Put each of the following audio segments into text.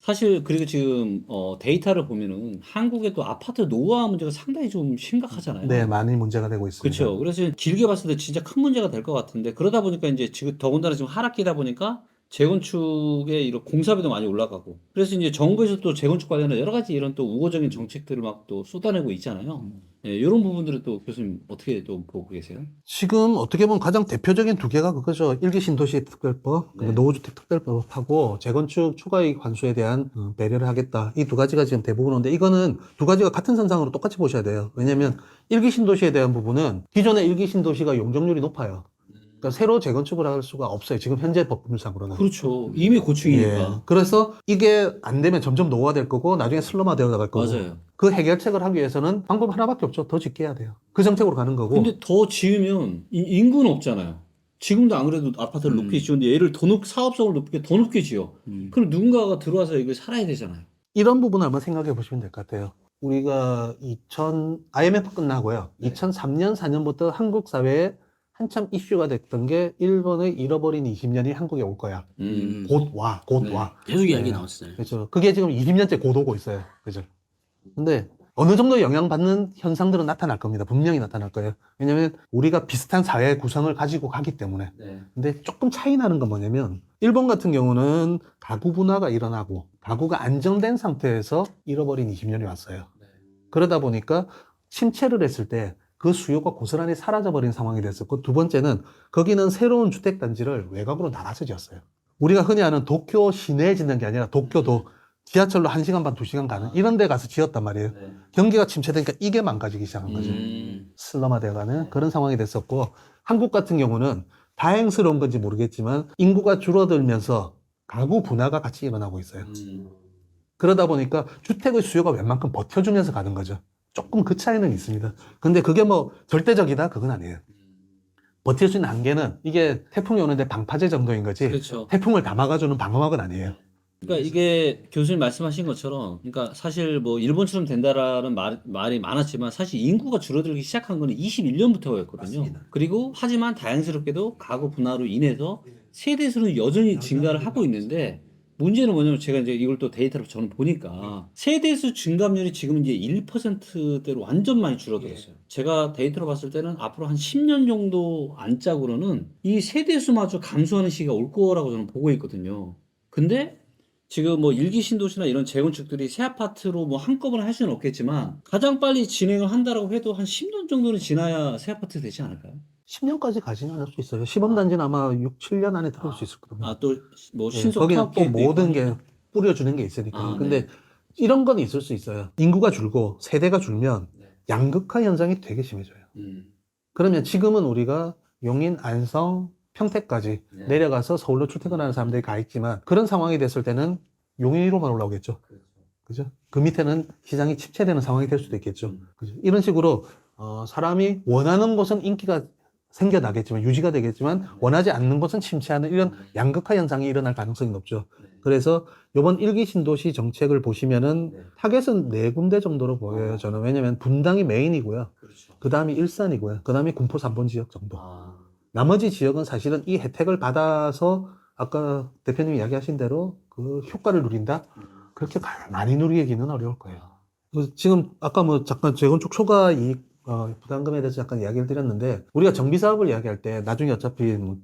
사실 그리고 지금 어, 데이터를 보면은 한국의 또 아파트 노후화 문제가 상당히 좀 심각하잖아요. 네, 많이 문제가 되고 있습니다. 그렇죠. 그래서 길게 봤을 때 진짜 큰 문제가 될 것 같은데 그러다 보니까 이제 지금 더군다나 지금 하락기다 보니까 재건축에 이런 공사비도 많이 올라가고 그래서 이제 정부에서 또 재건축 관련해 여러 가지 이런 또 우호적인 정책들을 막 또 쏟아내고 있잖아요. 예, 이런 부분들을 또 교수님 어떻게 또 보고 계세요? 지금 어떻게 보면 가장 대표적인 두 개가 그거죠. 일기 신도시 특별법, 네. 그 노후주택 특별법하고 재건축 추가이익 환수에 대한 어, 배려를 하겠다. 이 두 가지가 지금 대부분 오는데 이거는 두 가지가 같은 선상으로 똑같이 보셔야 돼요. 왜냐하면 일기 신도시에 대한 부분은 기존의 일기 신도시가 용적률이 높아요. 그러니까 새로 재건축을 할 수가 없어요. 지금 현재 법률상으로는. 그렇죠. 이미 고충이니까. 예. 그래서 이게 안 되면 점점 노화될 거고 나중에 슬럼화 되어 나갈 거고. 맞아요. 그 해결책을 하기 위해서는 방법 하나밖에 없죠. 더 짓게 해야 돼요. 그 정책으로 가는 거고. 근데 더 지으면 이- 인구는 없잖아요. 지금도 안 그래도 아파트를 음. 높게 지었는데 얘를 더 높, 사업성을 높게 더 높게 지어. 음. 그럼 누군가가 들어와서 이걸 살아야 되잖아요. 이런 부분을 한번 생각해 보시면 될 것 같아요. 우리가 2000 IMF 끝나고요. 네. 2003년 4년부터 한국 사회에 한참 이슈가 됐던 게 일본의 잃어버린 20년이 한국에 올 거야. 음. 곧 와, 곧 네. 와. 계속 이야기 네. 나왔어요. 그렇죠. 그게 지금 20년째 곧 오고 있어요. 그죠? 근데 어느 정도 영향받는 현상들은 나타날 겁니다. 분명히 나타날 거예요. 왜냐면 우리가 비슷한 사회 구성을 가지고 가기 때문에. 네. 근데 조금 차이 나는 건 뭐냐면 일본 같은 경우는 가구 분화가 일어나고 가구가 안정된 상태에서 잃어버린 20년이 왔어요. 그러다 보니까 침체를 했을 때 그 수요가 고스란히 사라져버린 상황이 됐었고 두 번째는 거기는 새로운 주택단지를 외곽으로 나눠서 지었어요. 우리가 흔히 아는 도쿄 시내에 짓는 게 아니라 도쿄도 지하철로 1시간 반, 2시간 가는 이런 데 가서 지었단 말이에요. 네. 경기가 침체되니까 이게 망가지기 시작한 거죠. 음. 슬럼화되어가는 그런 상황이 됐었고 한국 같은 경우는 다행스러운 건지 모르겠지만 인구가 줄어들면서 가구 분화가 같이 일어나고 있어요. 음. 그러다 보니까 주택의 수요가 웬만큼 버텨주면서 가는 거죠. 조금 그 차이는 있습니다. 근데 그게 뭐 절대적이다 그건 아니에요. 버틸 수 있는 한계는 이게 태풍이 오는데 방파제 정도인 거지 그렇죠. 태풍을 다 막아주는 방어막은 아니에요. 그러니까 이게 교수님 말씀하신 것처럼, 그러니까 사실 뭐 일본처럼 된다라는 말, 말이 많았지만 사실 인구가 줄어들기 시작한 거는 21년부터였거든요. 맞습니다. 그리고 하지만 다행스럽게도 가구 분화로 인해서 세대 수는 여전히 증가를 하고 있는데 문제는 뭐냐면 제가 이제 이걸 또 데이터로 저는 보니까 세대수 증감률이 지금 이제 1%대로 완전 많이 줄어들었어요. 제가 데이터로 봤을 때는 앞으로 한 10년 정도 안짝으로는 이 세대수마저 감소하는 시기가 올 거라고 저는 보고 있거든요. 근데 지금 뭐 일기 신도시나 이런 재건축들이 새 아파트로 뭐 한꺼번에 할 수는 없겠지만 가장 빨리 진행을 한다라고 해도 한 10년 정도는 지나야 새 아파트 되지 않을까요? 10년까지 가지는 않을 수 있어요. 시범단지는 아마 6, 7년 안에 들어올 수 있을 거예요. 아또 뭐 예, 신속 거기는 또 있고 모든 게. 뿌려주는 게 있으니까. 아, 근데 네. 이런 건 있을 수 있어요. 인구가 줄고 세대가 줄면 네. 양극화 현상이 되게 심해져요. 음. 그러면 지금은 우리가 용인, 안성, 평택까지 네. 내려가서 서울로 출퇴근하는 사람들이 가 있지만 그런 상황이 됐을 때는 용인으로만 올라오겠죠. 그렇죠. 그죠? 그 밑에는 시장이 침체되는 상황이 될 수도 있겠죠. 음. 그죠? 이런 식으로 어, 사람이 원하는 곳은 인기가 생겨나겠지만 유지가 되겠지만 원하지 않는 곳은 침체하는 이런 양극화 현상이 일어날 가능성이 높죠. 그래서 이번 일기 신도시 정책을 보시면은 네. 타겟은 네 군데 정도로 보여요. 저는 왜냐면 분당이 메인이고요. 그렇죠. 그 다음이 일산이고요. 그 다음이 군포 3번 지역 정도. 아. 나머지 지역은 사실은 이 혜택을 받아서 아까 대표님이 이야기하신 대로 그 효과를 누린다? 음. 그렇게 가- 많이 누리기는 어려울 거예요. 그래서 지금 아까 뭐 잠깐 재건축 초과 이익 어, 부담금에 대해서 잠깐 이야기를 드렸는데 우리가 정비 사업을 이야기할 때 나중에 어차피 뭐,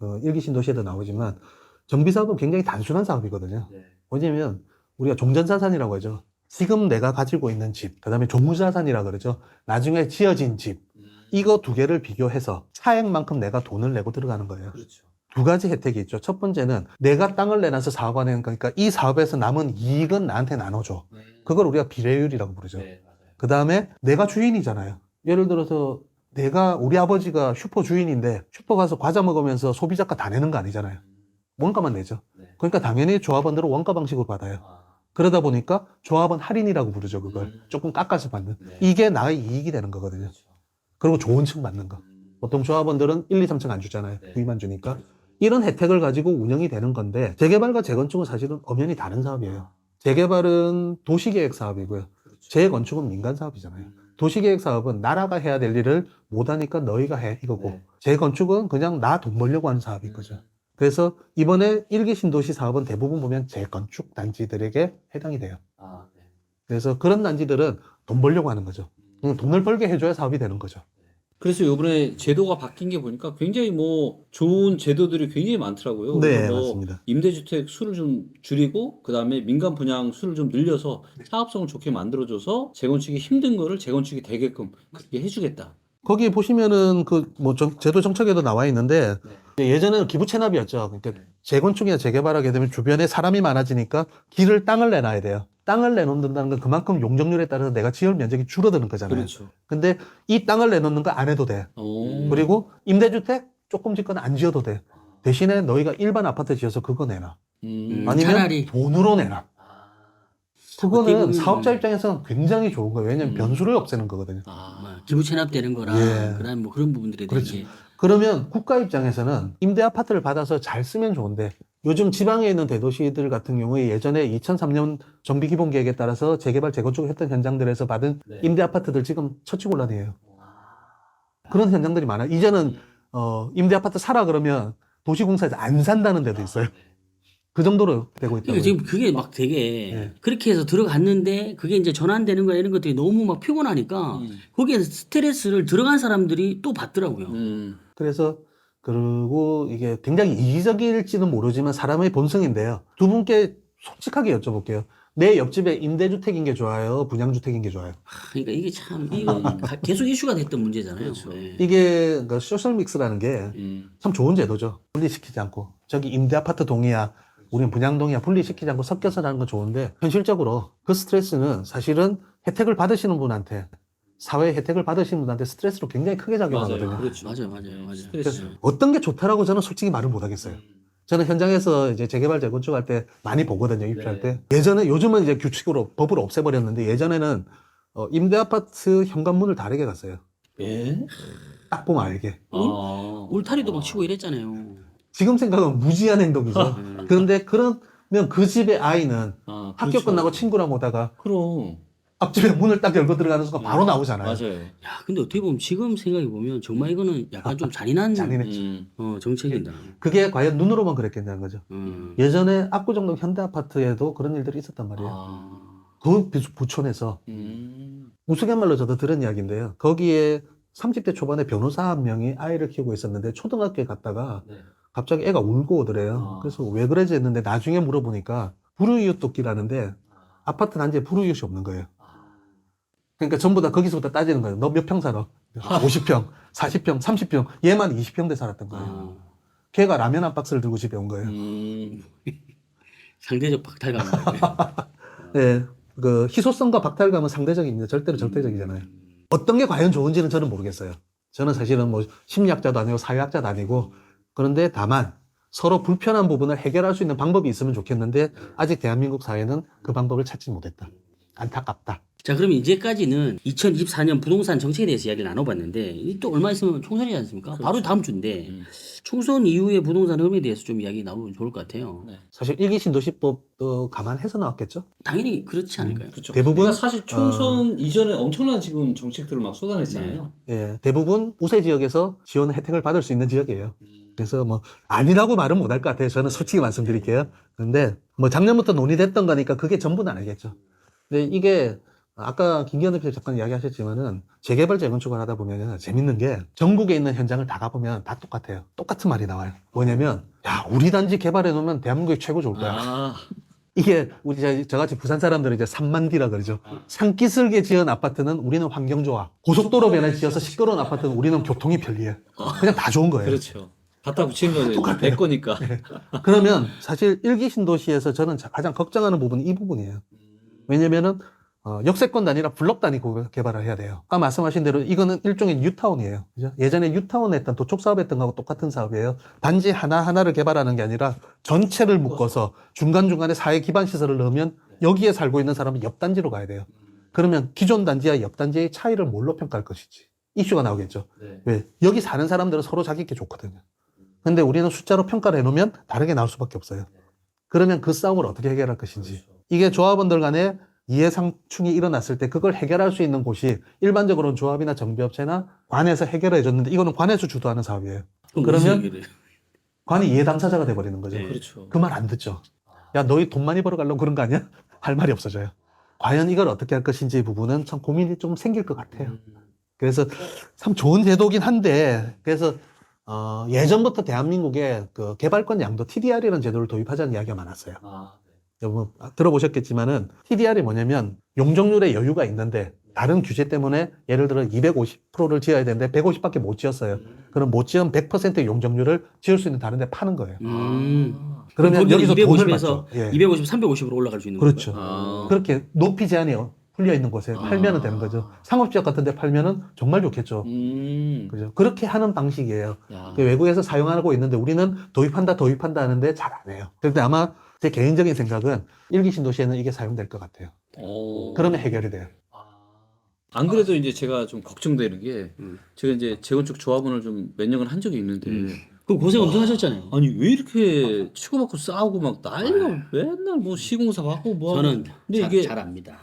어, 일기 신도시에도 나오지만 정비 사업은 굉장히 단순한 사업이거든요. 네. 왜냐면 우리가 종전자산이라고 하죠. 지금 내가 가지고 있는 집, 그다음에 종무자산이라 그러죠. 나중에 지어진 집, 음. 이거 두 개를 비교해서 차액만큼 내가 돈을 내고 들어가는 거예요. 그렇죠. 두 가지 혜택이 있죠. 첫 번째는 내가 땅을 내놔서 사업하는 거니까 이 사업에서 남은 이익은 나한테 나눠줘. 그걸 우리가 비례율이라고 부르죠. 네. 그 다음에 내가 주인이잖아요. 예를 들어서 내가 우리 아버지가 슈퍼 주인인데 슈퍼 가서 과자 먹으면서 소비자가 다 내는 거 아니잖아요. 원가만 내죠. 네. 그러니까 당연히 조합원들은 원가 방식으로 받아요. 아. 그러다 보니까 조합원 할인이라고 부르죠. 그걸 음. 조금 깎아서 받는. 네. 이게 나의 이익이 되는 거거든요. 그렇죠. 그리고 좋은 층 받는 거. 음. 보통 조합원들은 1, 2, 3층 안 주잖아요. 네. 구입만 주니까. 이런 혜택을 가지고 운영이 되는 건데 재개발과 재건축은 사실은 엄연히 다른 사업이에요. 재개발은 도시계획 사업이고요. 그렇죠. 재건축은 민간 사업이잖아요. 음. 도시계획 사업은 나라가 해야 될 일을 못하니까 너희가 해 이거고 네. 재건축은 그냥 나 돈 벌려고 하는 사업인 거죠. 그래서 이번에 일기 신도시 사업은 대부분 보면 재건축 단지들에게 해당이 돼요. 아, 네. 그래서 그런 단지들은 돈 벌려고 하는 거죠. 그냥 돈을 벌게 해줘야 사업이 되는 거죠. 그래서 이번에 제도가 바뀐 게 보니까 굉장히 뭐 좋은 제도들이 굉장히 많더라고요. 네, 그래서 뭐 맞습니다. 임대주택 수를 좀 줄이고 그다음에 민간 분양 수를 좀 늘려서 네. 사업성을 좋게 만들어줘서 재건축이 힘든 거를 재건축이 되게끔 그렇게 해주겠다. 거기 보시면은 그 뭐 제도 정책에도 나와 있는데 예전에는 기부 체납이었죠. 그러니까 네. 재건축이나 재개발하게 되면 주변에 사람이 많아지니까 길을 땅을 내놔야 돼요. 땅을 내놓는다는 건 그만큼 용적률에 따라서 내가 지을 면적이 줄어드는 거잖아요. 그렇죠. 근데 이 땅을 내놓는 거 안 해도 돼. 오. 그리고 임대주택 조금 짓거나 안 지어도 돼. 대신에 너희가 일반 아파트 지어서 그거 내놔. 음. 아니면 차라리. 돈으로 내놔. 어떻게 그거는 보면 사업자 입장에서는 굉장히 좋은 거예요. 왜냐하면 음. 변수를 없애는 거거든요. 아. 뭐 기부 체납되는 거라 예. 그다음 뭐 그런 부분들에 그렇죠. 대해 그러면 국가 입장에서는 임대 아파트를 받아서 잘 쓰면 좋은데 요즘 지방에 있는 대도시들 같은 경우에 예전에 2003년 정비 기본 계획에 따라서 재개발 재건축을 했던 현장들에서 받은 네. 임대 아파트들 지금 처치곤란이에요. 그런 현장들이 많아요. 이제는 어, 임대 아파트 사라 그러면 도시공사에서 안 산다는 데도 있어요. 그 정도로 되고. 그러니까 지금 그게 막 되게 예. 그렇게 해서 들어갔는데 그게 이제 전환되는 거야 이런 것들이 너무 막 피곤하니까 음. 거기에 스트레스를 들어간 사람들이 또 받더라고요. 음. 그래서 그리고 이게 굉장히 이기적일지는 모르지만 사람의 본성인데요. 두 분께 솔직하게 여쭤볼게요. 내 옆집에 임대주택인 게 좋아요? 분양주택인 게 좋아요? 그러니까 이게 참 이거 가- 계속 이슈가 됐던 문제잖아요. 그렇죠. 예. 이게 그 소셜 믹스라는 게참 음. 좋은 제도죠. 분리시키지 않고. 저기 임대 아파트 동의야. 우리는 분양 동의야. 분리시키지 않고 섞여서 하는 건 좋은데 현실적으로 그 스트레스는 사실은 혜택을 받으시는 분한테 사회 혜택을 받으시는 분한테 스트레스로 굉장히 크게 작용하거든요. 맞아요. 그렇죠. 맞아요, 맞아요, 맞아요. 스트레스. 어떤 게 좋다라고 저는 솔직히 말을 못 하겠어요. 저는 현장에서 이제 재개발 재건축할 때 많이 보거든요 입주할 네. 때 예전에 요즘은 이제 규칙으로 법으로 없애버렸는데 예전에는 어, 임대 아파트 현관문을 다르게 갔어요 예? 딱 보면 알게 아. 울타리도 막 치고 이랬잖아요. 지금 생각하면 무지한 행동이죠 음. 그런데 그러면 그 집의 아이는 아, 학교 그렇죠. 끝나고 친구랑 오다가 그럼 앞집에 문을 딱 열고 들어가는 순간 바로 나오잖아요 맞아요. 야, 근데 어떻게 보면 지금 생각해 보면 정말 이거는 약간 좀 잔인한 잔인해. 음. 어, 정책이다. 그게 과연 눈으로만 그랬겠냐는 거죠 음. 예전에 압구정동 현대 아파트에도 그런 일들이 있었단 말이에요 아. 그 부- 부촌에서 음. 우스갯말로 저도 들은 이야기인데요. 거기에 30대 초반에 변호사 한 명이 아이를 키우고 있었는데 초등학교에 갔다가 네. 갑자기 애가 울고 오더래요. 아. 그래서 왜 그러지 했는데 나중에 물어보니까 불우이웃 돕기라는데 아파트 단지에 불우이웃이 없는 거예요. 그러니까 전부 다 거기서부터 따지는 거예요. 너 몇 평 살아? 50평, 40평, 30평. 얘만 20평대 살았던 거예요. 아, 걔가 라면 한 박스를 들고 집에 온 거예요. 음. 상대적 박탈감. 네. 그 희소성과 박탈감은 상대적입니다. 절대로 절대적이잖아요. 어떤 게 과연 좋은지는 저는 모르겠어요. 저는 사실은 뭐 심리학자도 아니고 사회학자도 아니고 그런데 다만 서로 불편한 부분을 해결할 수 있는 방법이 있으면 좋겠는데 아직 대한민국 사회는 그 방법을 찾지 못했다. 안타깝다. 자, 그럼 이제까지는 2024년 부동산 정책에 대해서 이야기를 나눠봤는데 이 또 얼마 있으면 총선이지 않습니까? 바로 다음 주인데 음. 총선 이후의 부동산 흐름에 대해서 좀 이야기 나누면 좋을 것 같아요. 네. 사실 일기 신도시법도 감안해서 나왔겠죠. 당연히 그렇지 않을까요? 그렇죠. 대부분, 그러니까 사실 총선 이전에 엄청난 지금 정책들을 막 쏟아냈잖아요. 예, 대부분 우세 지역에서 지원 혜택을 받을 수 있는 지역이에요. 그래서 뭐 아니라고 말은 못 할 것 같아요. 저는 솔직히 말씀드릴게요. 그런데 뭐 작년부터 논의됐던 거니까 그게 전부는 아니겠죠. 근데 이게 아까 김기현 대표 잠깐 이야기하셨지만은 재개발 재건축을 하다 보면 재밌는 게 전국에 있는 현장을 다 가보면 다 똑같아요. 똑같은 말이 나와요. 뭐냐면 야 우리 단지 개발해 놓으면 대한민국이 최고 좋을 거야. 아. 이게 우리 저- 저같이 부산 사람들은 이제 산만디라 그러죠. 산기슭에 지은 아파트는 우리는 환경 좋아. 고속도로 변에 지어서 시끄러운 아파트는 우리는 교통이 편리해. 그냥 다 좋은 거예요. 그렇죠. 갖다 붙인 거는 똑같아요. 내 거니까. 그러면 사실 일기 신도시에서 저는 자- 가장 걱정하는 부분이 이 부분이에요. 왜냐면은 어, 역세권 단위라 블록 단위 고- 개발을 해야 돼요. 아까 말씀하신 대로 이거는 일종의 뉴타운이에요. 그죠? 예전에 뉴타운 했던 도촉 사업 했던 거하고 똑같은 사업이에요. 단지 하나하나를 개발하는 게 아니라 전체를 묶어서 중간중간에 사회 기반 시설을 넣으면 여기에 살고 있는 사람은 옆 단지로 가야 돼요. 그러면 기존 단지와 옆 단지의 차이를 뭘로 평가할 것인지 이슈가 나오겠죠. 네. 왜? 여기 사는 사람들은 서로 자기 게 좋거든요. 근데 우리는 숫자로 평가를 해놓으면 다르게 나올 수밖에 없어요. 그러면 그 싸움을 어떻게 해결할 것인지. 이게 조합원들 간에 이해상충이 일어났을 때 그걸 해결할 수 있는 곳이 일반적으로는 조합이나 정비업체나 관에서 해결해 줬는데 이거는 관에서 주도하는 사업이에요. 그러면? 관이 이해 당사자가 돼 버리는 거죠. 네. 그렇죠. 그 말 안 듣죠. 야, 너희 돈 많이 벌어 가려고 그런 거 아니야? 할 말이 없어져요. 과연 이걸 어떻게 할 것인지 부분은 참 고민이 좀 생길 것 같아요. 그래서 참 좋은 제도긴 한데, 그래서, 어, 예전부터 대한민국에 그 개발권 양도 TDR이라는 제도를 도입하자는 이야기가 많았어요. 아, 여러분 들어보셨겠지만은 TDR이 뭐냐면 용적률의 여유가 있는데 다른 규제 때문에 예를 들어 250%를 지어야 되는데 150밖에 못 지었어요. 그럼 못 지은 100%의 용적률을 지을 수 있는 다른 데 파는 거예요. 음. 그러면 거기는 여기서 돈을 250에서 받죠. 예. 250, 350으로 올라갈 수 있는 그렇죠. 거예요. 아. 그렇게 높이 제한이 풀려 있는 곳에 아. 팔면은 되는 거죠. 상업지역 같은 데 팔면은 정말 좋겠죠. 음. 그죠. 그렇게 하는 방식이에요. 야. 그 외국에서 사용하고 있는데 우리는 도입한다, 도입한다 하는데 잘 안 해요. 그런데 아마 제 개인적인 생각은 일기 신도시에는 이게 사용될 것 같아요. 어. 그러면 해결이 돼요. 안 그래도 이제 제가 좀 걱정되는 게 음. 제가 이제 재건축 조합원을 좀 몇 년간 한 적이 있는데 음. 그 고생 엄청 하셨잖아요. 아니 왜 이렇게 치고받고 싸우고 막 난리가 맨날 뭐 시공사 받고 뭐 하고. 저는 근데 잘, 이게 잘 압니다.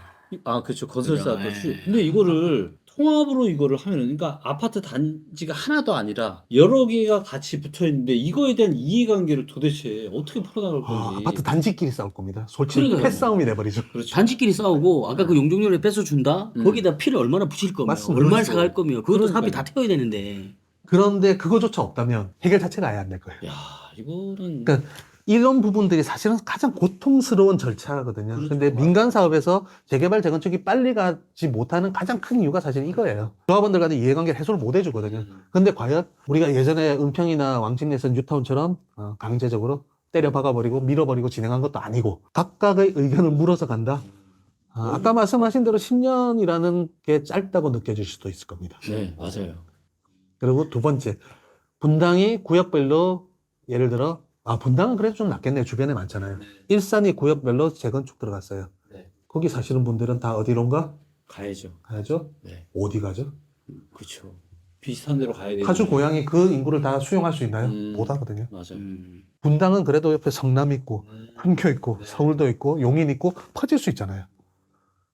아 그렇죠 건설사 그죠, 또 수- 예. 근데 이거를 통합으로 이거를 하면은 그러니까 아파트 단지가 하나도 아니라 여러 개가 같이 붙어 있는데 이거에 대한 이해관계를 도대체 어떻게 풀어나갈 아, 건지 아파트 단지끼리 싸울 겁니다. 솔직히 그러니까요. 패싸움이 돼버리죠. 그렇죠 단지끼리 싸우고 아까 그 용적률을 뺏어 준다. 음. 거기다 피를 얼마나 붙일 거며, 맞습니다. 얼마나 그렇죠. 사갈 거며, 그것도 사업이. 다 태워야 되는데. 그런데 그거조차 없다면 해결 자체가 아예 안 될 거예요. 야 이거는 그러니까 이런 부분들이 사실은 가장 고통스러운 절차거든요. 그렇죠. 근데 민간 사업에서 재개발 재건축이 빨리 가지 못하는 가장 큰 이유가 사실 이거예요. 조합원들 간의 이해관계를 해소를 못 해주거든요. 음. 근데 과연 우리가 예전에 은평이나 왕십리에서 뉴타운처럼 어, 강제적으로 때려 박아버리고 밀어버리고 진행한 것도 아니고 각각의 의견을 물어서 간다. 아, 아까 말씀하신 대로 10년이라는 게 짧다고 느껴질 수도 있을 겁니다. 네 맞아요 그리고 두 번째, 분당이 구역별로 예를 들어, 아, 분당은 그래도 좀 낫겠네요. 주변에 많잖아요. 일산이 구역별로 재건축 들어갔어요. 네. 거기 사시는 분들은 다 어디론가 가야죠 가야죠? 네 어디 가죠? 그렇죠 비슷한 데로 가야 되죠 파주 고향이 그 인구를 다 수용할 수 있나요? 음. 못 하거든요. 맞아요 음. 분당은 그래도 옆에 성남 있고, 음. 판교 있고, 네. 서울도 있고, 용인 있고, 퍼질 수 있잖아요.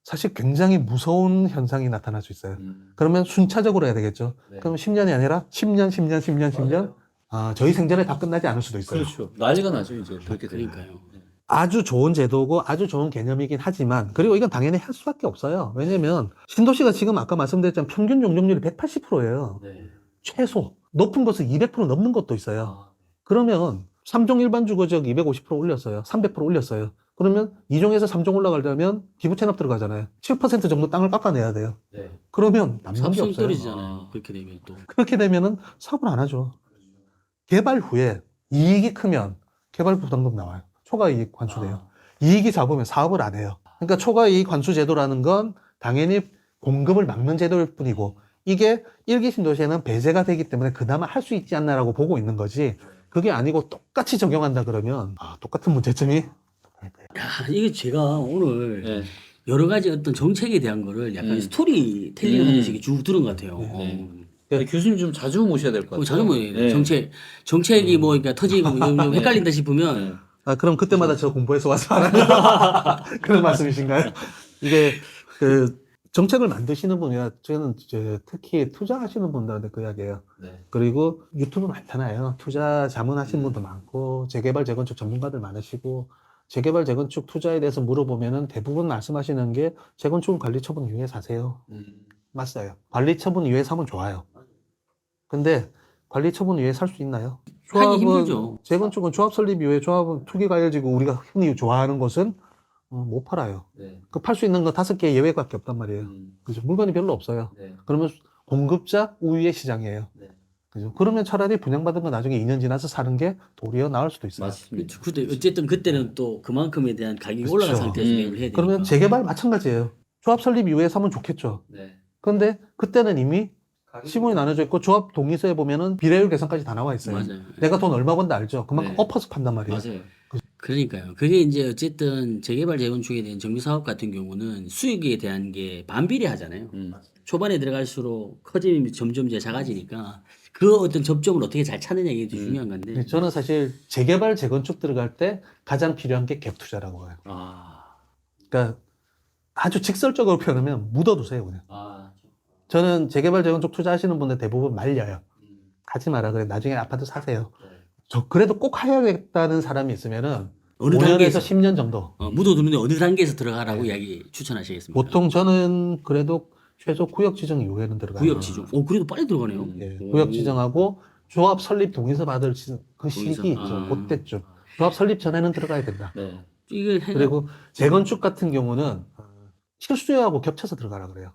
사실 굉장히 무서운 현상이 나타날 수 있어요. 음. 그러면 순차적으로 해야 되겠죠. 네. 그럼 10년이 아니라 10년, 10년, 10년, 10년. 맞아요. 아, 저희 생전에 다 끝나지 않을 수도 있어요. 그렇죠 난리가 나죠 이제 그렇게 되면 그러니까요. 아주 좋은 제도고 아주 좋은 개념이긴 하지만 그리고 이건 당연히 할 수밖에 없어요. 왜냐면 신도시가 지금 아까 말씀드렸지만 평균 용적률이 180%예요. 네. 최소. 높은 것은 200% 넘는 것도 있어요. 아, 그러면 3종 일반 주거 지역 250% 올렸어요. 300% 올렸어요. 그러면 2종에서 3종 올라가려면 기부 체납 들어가잖아요. 7% 정도 땅을 깎아내야 돼요. 네. 그러면 남는 게 없어요. 떨어지잖아요. 아. 그렇게 되면 또. 그렇게 되면은 사업을 안 하죠. 개발 후에 이익이 크면 개발 부담금 나와요. 초과 이익 환수돼요. 아, 이익이 잡으면 사업을 안 해요. 그러니까 초과 이익 환수 제도라는 건 당연히 공급을 막는 제도일 뿐이고 이게 일기 신도시에는 배제가 되기 때문에 그나마 할 수 있지 않나라고 보고 있는 거지. 그게 아니고 똑같이 적용한다 그러면 아, 똑같은 문제점이 야, 이게 제가 오늘 네. 여러 가지 어떤 정책에 대한 거를 약간 음. 스토리텔링 음. 하는 식의 쭉 들은 것 같아요. 네. 어. 아니, 교수님 좀 자주 모셔야 될 것 같아요 어, 자주 뭐 네. 정책 정책이 뭐 그러니까 터지고 뭐 좀 네. 헷갈린다 싶으면 네. 아, 그럼 그때마다 저 공부해서 와서 하라. 그런 말씀이신가요? 이게, 그, 정책을 만드시는 분이나, 저는 이제 특히 투자하시는 분들한테 그 이야기예요. 네. 그리고 유튜브 많잖아요. 투자 자문하시는 분도 많고, 재개발, 재건축 전문가들 많으시고, 재개발, 재건축 투자에 대해서 물어보면은 대부분 말씀하시는 게 재건축은 관리 처분 이후에 사세요. 음. 맞아요. 관리 처분 이후에 사면 좋아요. 근데 관리 처분 이후에 살 수 있나요? 하기 힘들죠. 재건축은 조합 설립 이후에 조합은 투기 가해지고 우리가 흔히 좋아하는 것은 어, 못 팔아요. 네. 그팔 수 있는 건 다섯 개 예외밖에 없단 말이에요. 음. 그죠? 물건이 별로 없어요. 네. 그러면 공급자 우위의 시장이에요. 네. 그죠? 그러면 차라리 분양받은 거 나중에 2년 지나서 사는 게 도리어 나을 수도 있어요. 맞습니다. 근데 어쨌든 그때는 또 그만큼에 대한 가격이 그렇죠. 올라간 상태에서 음. 매입을 해야 되니까. 그러면 재개발 마찬가지예요. 조합 설립 이후에 사면 좋겠죠. 네. 그런데 그때는 이미 시공이 나눠져 있고 조합 동의서에 보면은 비례율 계산까지 다 나와 있어요. 맞아요. 내가 돈 얼마 번다 알죠? 그만큼 네. 엎어서 판단 말이에요. 맞아요 그러니까요. 그게 이제 어쨌든 재개발 재건축에 대한 정비 사업 같은 경우는 수익에 대한 게 반비례하잖아요. 음. 초반에 들어갈수록 커짐이 점점 이제 작아지니까 그 어떤 접점을 어떻게 잘 찾느냐 이게 좀 음. 중요한 건데. 네, 저는 사실 재개발 재건축 들어갈 때 가장 필요한 게 갭 투자라고 봐요. 아. 그러니까 아주 직설적으로 표현하면 묻어두세요 그냥. 아. 저는 재개발 재건축 투자하시는 분들 대부분 말려요. 음. 하지 마라 그래. 나중에 아파트 사세요. 네. 저 그래도 꼭 해야겠다는 사람이 있으면은 어느 5년에서 단계에서 10년 정도. 어, 묻어두는데 어느 단계에서 들어가라고 네. 이야기 추천하시겠습니까? 보통 저는 그래도 최소 구역 지정 이후에는 들어가요. 구역 지정. 오 그래도 빨리 들어가네요. 예, 오. 구역 지정하고 조합 설립 동의서 받을 지- 그 동의서. 시기 있죠. 아. 그때쯤. 조합 설립 전에는 들어가야 된다. 네. 이게 그리고 재건축 같은 경우는 어, 실수요하고 겹쳐서 들어가라 그래요.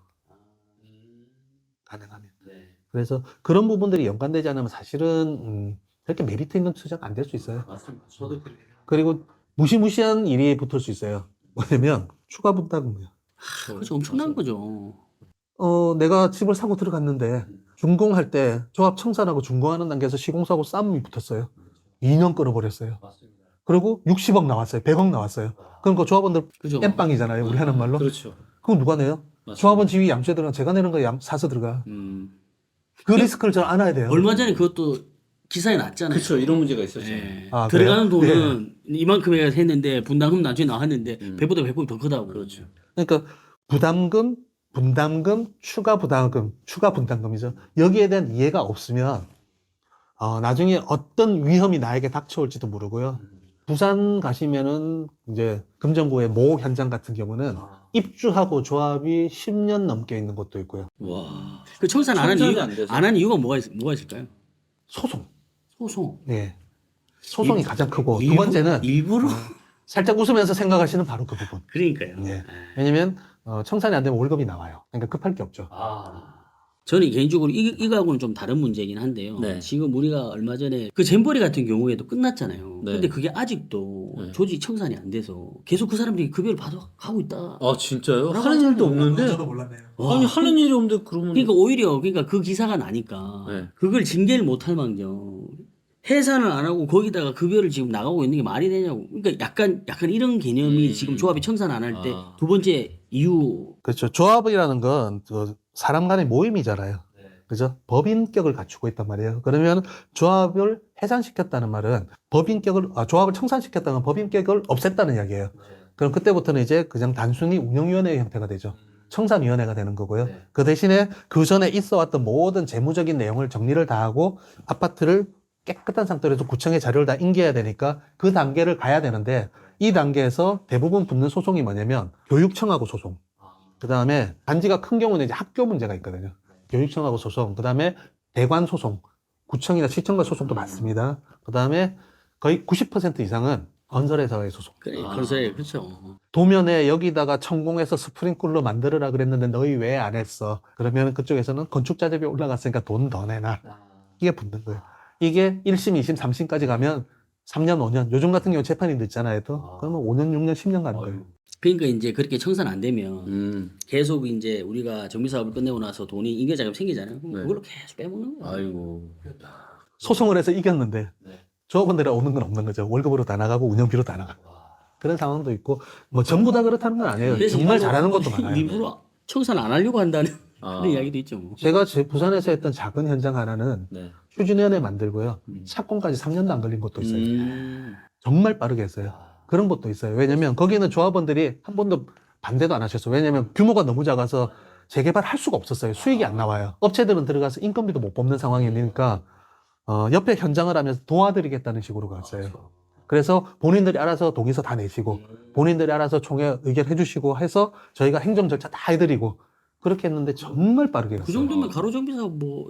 가능하면. 네. 그래서 그런 부분들이 연관되지 않으면 사실은 음, 그렇게 메리트 있는 투자가 안 될 수 있어요. 맞습니다. 저도 그래요. 그리고 무시무시한 일이 붙을 수 있어요. 뭐냐면 추가 분담금이요. 그렇죠. 엄청난 거죠. 어, 내가 집을 사고 들어갔는데 준공할 때 조합 청산하고 준공하는 단계에서 시공사고 싸움이 붙었어요. 2년 끌어버렸어요. 그리고 60억 나왔어요. 100억 나왔어요. 그럼 그 조합원들 그죠. 엠빵이잖아요. 우리 하는 말로. 그렇죠. 그럼 누가 내요? 맞습니다. 조합원 지위 양수에 들어가 제가 내는 거 양- 사서 들어가. 음. 그 리스크를 저는 안아야 돼요. 얼마 전에 그것도 기사에 났잖아요. 그렇죠. 이런 문제가 있었죠. 예. 아, 들어가는 그래요? 돈은 이만큼 해야 했는데 분담금 나중에 나왔는데 음. 배보다 배꼽이 더 크다고. 그렇죠. 그러니까 부담금, 분담금, 추가 부담금, 추가 분담금이죠. 여기에 대한 이해가 없으면 어, 나중에 어떤 위험이 나에게 닥쳐올지도 모르고요. 부산 가시면은 이제 금정구의 모 현장 같은 경우는 입주하고 조합이 10년 넘게 있는 곳도 있고요. 와. 그 청산 안한 청산이 이유 안 돼서. 안 한 이유가 뭐가 있, 뭐가 있을까요? 소송. 소송. 네. 소송이 일- 가장 크고 두 일부- 번째는 일부러 살짝 웃으면서 생각하시는 바로 그 부분. 그러니까요. 네. 왜냐면 어, 청산이 안 되면 월급이 나와요. 그러니까 급할 게 없죠. 아. 저는 개인적으로 이, 이거하고는 좀 다른 문제이긴 한데요. 네. 지금 우리가 얼마 전에 그 잼버리 같은 경우에도 끝났잖아요. 네. 근데 그게 아직도 네. 조직 청산이 안 돼서 계속 그 사람들이 급여를 받아가고 있다. 아 진짜요? 하는 일도. 없는데. 몰랐네요. 와. 아니 하는 일이 없는데 그러면. 그러니까 오히려 그러니까 그 기사가 나니까 네. 그걸 징계를 못할 망정 해산을 안 하고 거기다가 급여를 지금 나가고 있는 게 말이 되냐고. 그러니까 약간 약간 이런 개념이 음. 지금 조합이 청산 안 할때 아. 두 번째 이유 그렇죠. 조합이라는 건 그 사람 간의 모임이잖아요. 그죠? 법인격을 갖추고 있단 말이에요. 그러면 조합을 해산시켰다는 말은 법인격을, 아, 조합을 청산시켰다는 건 법인격을 없앴다는 이야기예요. 그럼 그때부터는 이제 그냥 단순히 운영위원회 형태가 되죠. 청산위원회가 되는 거고요. 네. 그 대신에 그 전에 있어 왔던 모든 재무적인 내용을 정리를 다 하고 아파트를 깨끗한 상태로 해서 구청에 자료를 다 인계해야 되니까 그 단계를 가야 되는데 이 단계에서 대부분 붙는 소송이 뭐냐면 교육청하고 소송. 그 다음에 단지가 큰 경우는 이제 학교 문제가 있거든요. 교육청하고 소송, 그 다음에 대관 소송, 구청이나 시청과 소송도 많습니다. 그 다음에 거의 90% 이상은 건설회사의 소송. 그래 아. 그래서 그렇죠. 도면에 여기다가 천공해서 스프링클러 만들어라 그랬는데 너희 왜 안 했어? 그러면 그쪽에서는 건축자재비 올라갔으니까 돈 더 내놔. 이게 붙는 거예요. 이게 1심, 2심, 3심까지 가면 3년, 5년. 요즘 같은 경우 재판이 늦잖아요. 또. 아. 그러면 5년, 6년, 10년 가는 거예요. 그러니까 이제 그렇게 청산 안 되면 음. 계속 이제 우리가 정비 사업을 끝내고 나서 돈이 인계 자금 생기잖아요. 그럼 네. 그걸로 계속 빼먹는 거예요. 아이고. 소송을 해서 이겼는데 네. 조합원들이 오는 건 없는 거죠. 월급으로 다 나가고 운영비로 다 나가고. 그런 상황도 있고 뭐 전부 다 그렇다는 건 아니에요. 정말 일부러- 잘하는 것도 많아요. 일부러 청산 안 하려고 한다는 아. 그런 이야기도 있죠. 뭐. 제가 제 부산에서 했던 작은 현장 하나는 네. 추진위원회 만들고요. 음. 착공까지 3년도 안 걸린 것도 있어요. 음. 정말 빠르게 했어요. 그런 것도 있어요. 왜냐면 거기는 조합원들이 한 번도 반대도 안 하셨어요. 왜냐면 규모가 너무 작아서 재개발 할 수가 없었어요. 수익이 안 나와요. 업체들은 들어가서 인건비도 못 뽑는 상황이니까 어, 옆에 현장을 하면서 도와드리겠다는 식으로 갔어요. 그래서 본인들이 알아서 동의서 다 내시고 본인들이 알아서 총회 의견 해 주시고 해서 저희가 행정 절차 다 해드리고 그렇게 했는데 정말 빠르게 그 갔어요. 정도면 가로 정비 사업 뭐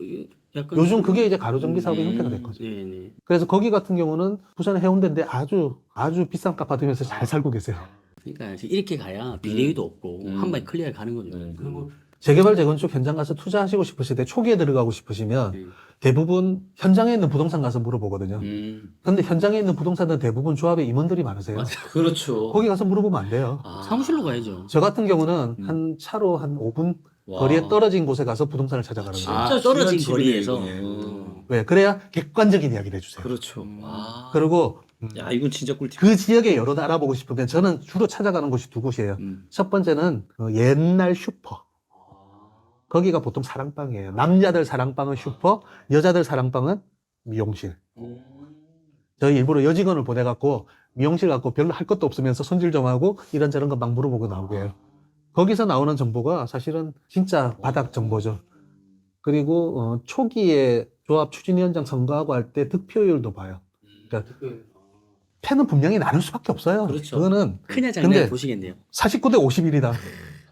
약간 요즘 그게 이제 가로정비 사업의 음. 형태가 된 거죠. 네 네. 그래서 거기 같은 경우는 부산의 해운대인데 아주 아주 비싼 값 받으면서 잘 살고 계세요. 그러니까 이렇게 가야 비대위도 없고 음. 한 방에 클리어 가는 거죠. 네. 그리고 재개발 재건축 현장 가서 투자하시고 싶으실 때 초기에 들어가고 싶으시면 네. 대부분 현장에 있는 부동산 가서 물어보거든요. 음. 근데 현장에 있는 부동산은 대부분 조합에 임원들이 많으세요. 맞아요. 그렇죠. 거기 가서 물어보면 안 돼요. 아. 사무실로 가야죠. 저 같은 경우는 음. 한 차로 한 5분 와. 거리에 떨어진 곳에 가서 부동산을 찾아가는 거예요. 아, 진짜 떨어진 거리에서. 음. 왜? 그래야 객관적인 이야기를 해주세요. 그렇죠. 음. 와. 그리고 음, 야 이건 진짜 꿀팁. 그 지역의 여론을 알아보고 싶으면 저는 주로 찾아가는 곳이 두 곳이에요. 음. 첫 번째는 어, 옛날 슈퍼. 거기가 보통 사랑방이에요. 남자들 사랑방은 슈퍼, 여자들 사랑방은 미용실. 저희 일부러 여직원을 보내갖고 미용실 갖고 별로 할 것도 없으면서 손질 좀 하고 이런저런 거 막 물어보고 나오게 해요. 거기서 나오는 정보가 사실은 진짜 바닥 정보죠. 그리고 어, 초기에 조합 추진위원장 선거하고 할 때 득표율도 봐요. 그러니까 패는 분명히 나눌 수밖에 없어요. 그렇죠. 그거는 큰 야장님 근데- 보시겠네요. 49대 51이다.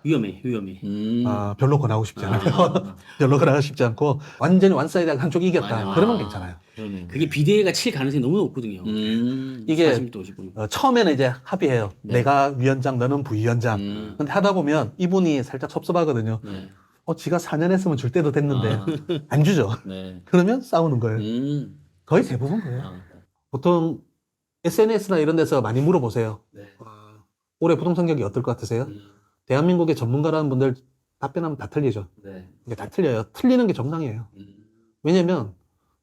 위험해, 위험해. 음. 아, 별로 권하고 싶지 않아요. 아, 별로 권하고 싶지 않고 완전히 완사이드하게 한쪽이 이겼다. 맞아. 그러면 괜찮아요. 그러네. 그게 비대위가 칠 가능성이 너무 높거든요. 음. 이게 40대 50분. 어, 처음에는 이제 합의해요. 네. 내가 위원장, 너는 부위원장. 음. 근데 하다 보면 이분이 살짝 섭섭하거든요. 네. 어, 지가 4년 했으면 줄 때도 됐는데 아, 안 주죠. 네. 그러면 싸우는 거예요. 음. 거의 대부분 그래요. 아, 보통 SNS나 이런 데서 많이 물어보세요. 네. 어, 올해 부동산 경기 어떨 것 같으세요? 음. 대한민국의 전문가라는 분들 답변하면 다 틀리죠. 네. 이게 다 틀려요. 틀리는 게 정상이에요. 음. 왜냐면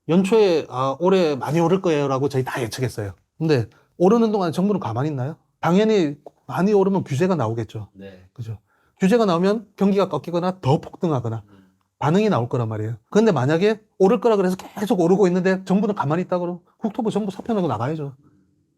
연초에 아, 올해 많이 오를 거예요라고 저희 다 예측했어요. 근데 오르는 동안 정부는 가만히 있나요? 당연히 많이 오르면 규제가 나오겠죠. 네. 그죠? 규제가 나오면 경기가 꺾이거나 더 폭등하거나 음. 반응이 나올 거란 말이에요. 근데 만약에 오를 거라 그래서 계속 오르고 있는데 정부는 가만히 있다 그러면 국토부 정부 사표 내고 나가야죠.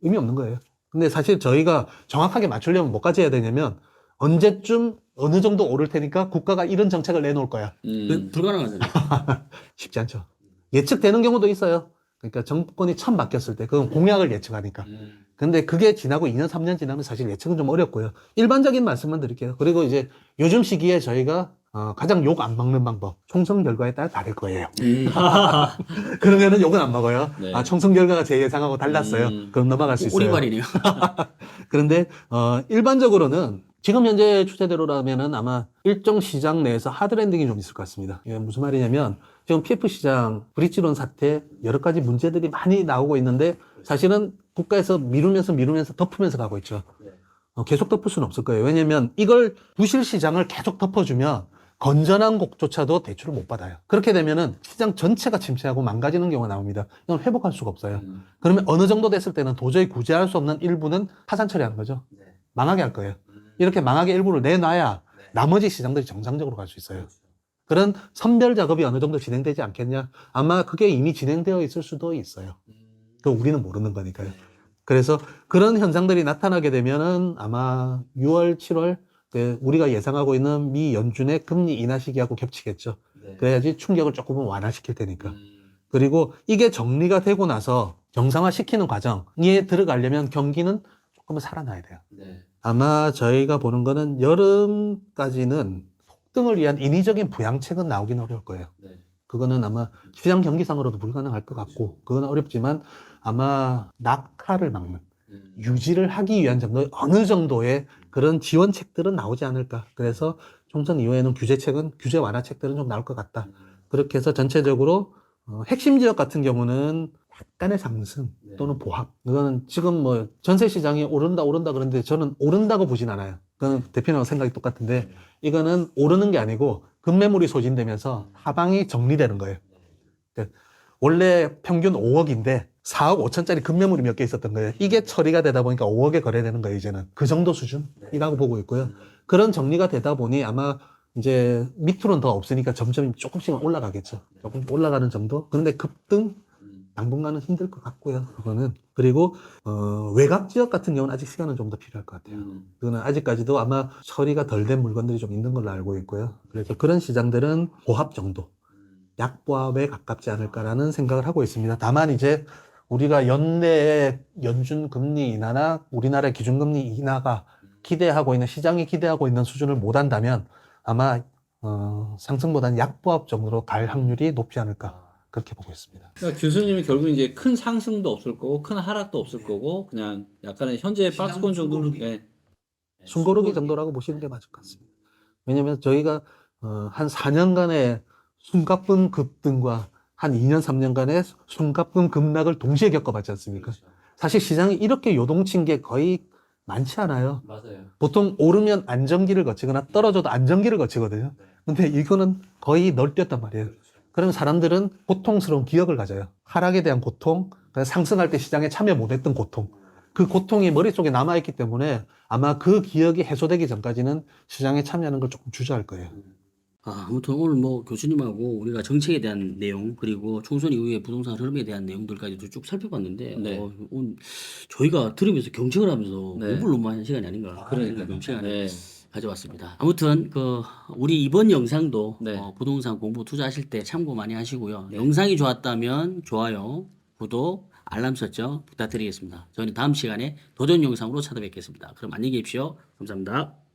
의미 없는 거예요. 근데 사실 저희가 정확하게 맞추려면 뭐까지 해야 되냐면 언제쯤 어느 정도 오를 테니까 국가가 이런 정책을 내놓을 거야. 그 음. 불가능하잖아요. 쉽지 않죠. 예측되는 경우도 있어요. 그러니까 정권이 처음 바뀌었을 때 그건 공약을 예측하니까. 음. 근데 그게 지나고 2년, 3년 지나면 사실 예측은 좀 어렵고요. 일반적인 말씀만 드릴게요. 그리고 이제 요즘 시기에 저희가 어, 가장 욕 안 먹는 방법. 총선 결과에 따라 다를 거예요. 음. 그러면은 욕은 안 먹어요. 네. 아, 총선 결과가 제 예상하고 달랐어요. 음. 그럼 넘어갈 수 있어요. 오리발이네요. 그런데 어, 일반적으로는 지금 현재 추세대로라면은 아마 일정 시장 내에서 하드랜딩이 좀 있을 것 같습니다. 이게 무슨 말이냐면 지금 PF 시장 브릿지론 사태 여러 가지 문제들이 많이 나오고 있는데 사실은 국가에서 미루면서 미루면서 덮으면서 가고 있죠. 네. 어, 계속 덮을 수는 없을 거예요. 왜냐면 이걸 부실 시장을 계속 덮어주면 건전한 곡조차도 대출을 못 받아요. 그렇게 되면은 시장 전체가 침체하고 망가지는 경우가 나옵니다. 이건 회복할 수가 없어요. 음. 그러면 어느 정도 됐을 때는 도저히 구제할 수 없는 일부는 파산 처리하는 거죠. 네. 망하게 할 거예요. 음. 이렇게 망하게 일부를 내놔야 네. 나머지 시장들이 정상적으로 갈 수 있어요. 그렇죠. 그런 선별 작업이 어느 정도 진행되지 않겠냐? 아마 그게 이미 진행되어 있을 수도 있어요. 음. 그 우리는 모르는 거니까요. 네. 그래서 그런 현상들이 나타나게 되면은 아마 6월, 7월 그 우리가 예상하고 있는 미 연준의 금리 인하 시기하고 겹치겠죠. 네. 그래야지 충격을 조금은 완화시킬 테니까. 음. 그리고 이게 정리가 되고 나서 정상화 시키는 과정에 들어가려면 경기는 조금은 살아나야 돼요. 네. 아마 저희가 보는 거는 여름까지는 폭등을 위한 인위적인 부양책은 나오긴 어려울 거예요. 네. 그거는 아마 시장 경기상으로도 불가능할 것 같고, 그건 어렵지만 아마 낙하를 막는, 음. 유지를 하기 위한 정도, 어느 정도의 그런 지원책들은 나오지 않을까. 그래서 총선 이후에는 규제책은, 규제 완화책들은 좀 나올 것 같다. 음. 그렇게 해서 전체적으로 어, 핵심 지역 같은 경우는 약간의 상승 네. 또는 보합. 이거는 지금 뭐 전세 시장이 오른다 오른다 그러는데 저는 오른다고 보진 않아요. 그건 대표님하고 생각이 똑같은데 이거는 오르는 게 아니고 급매물이 소진되면서 하방이 정리되는 거예요. 그러니까 원래 평균 5억인데 4억 5천짜리 급매물이 몇 개 있었던 거예요. 이게 처리가 되다 보니까 5억에 거래되는 거예요, 이제는. 그 정도 수준이라고 보고 있고요. 그런 정리가 되다 보니 아마 이제 밑으로는 더 없으니까 점점 조금씩 올라가겠죠. 조금 올라가는 정도. 그런데 급등 음. 당분간은 힘들 것 같고요. 그거는 그리고 어, 외곽 지역 같은 경우는 아직 시간은 좀 더 필요할 것 같아요. 음. 그거는 아직까지도 아마 처리가 덜 된 물건들이 좀 있는 걸로 알고 있고요. 그래서 그런 시장들은 보합 정도, 음. 약보합에 가깝지 않을까라는 생각을 하고 있습니다. 다만 이제 우리가 연내에 연준 금리 인하나 우리나라의 기준금리 인하가 기대하고 있는 시장이 기대하고 있는 수준을 못 한다면 아마 어, 상승보다는 약보합 정도로 갈 확률이 높지 않을까 그렇게 보고 있습니다. 그러니까 교수님이 결국 이제 큰 상승도 없을 거고 큰 하락도 없을 거고 그냥 약간의 현재 박스권 정도는 예. 숨고르기 정도라고 보시는 게 맞을 것 같습니다. 왜냐하면 저희가 어, 한 4년간의 숨가쁜 급등과 한 2년, 3년간의 숨가쁜 급락을 동시에 겪어봤지 않습니까? 사실 시장이 이렇게 요동친 게 거의 많지 않아요. 맞아요. 보통 오르면 안정기를 거치거나 떨어져도 안정기를 거치거든요. 근데 이거는 거의 널뛰었단 말이에요. 그러면 사람들은 고통스러운 기억을 가져요. 하락에 대한 고통, 상승할 때 시장에 참여 못했던 고통. 그 고통이 머릿속에 남아있기 때문에 아마 그 기억이 해소되기 전까지는 시장에 참여하는 걸 조금 주저할 거예요. 아, 아무튼 오늘 뭐 교수님하고 우리가 정책에 대한 내용 그리고 총선 이후에 부동산 흐름에 대한 내용들까지도 쭉 살펴봤는데 네. 어, 오늘 저희가 들으면서 경청을 하면서 네. 공부를 너무 하는 시간이 아닌가 그러니까 그런 시간을 네. 가져왔습니다. 아무튼 그 우리 이번 영상도 네. 어, 부동산 공부 투자하실 때 참고 많이 하시고요. 네. 영상이 좋았다면 좋아요, 구독, 알람 설정 부탁드리겠습니다. 저는 다음 시간에 도전 영상으로 찾아뵙겠습니다. 그럼 안녕히 계십시오. 감사합니다.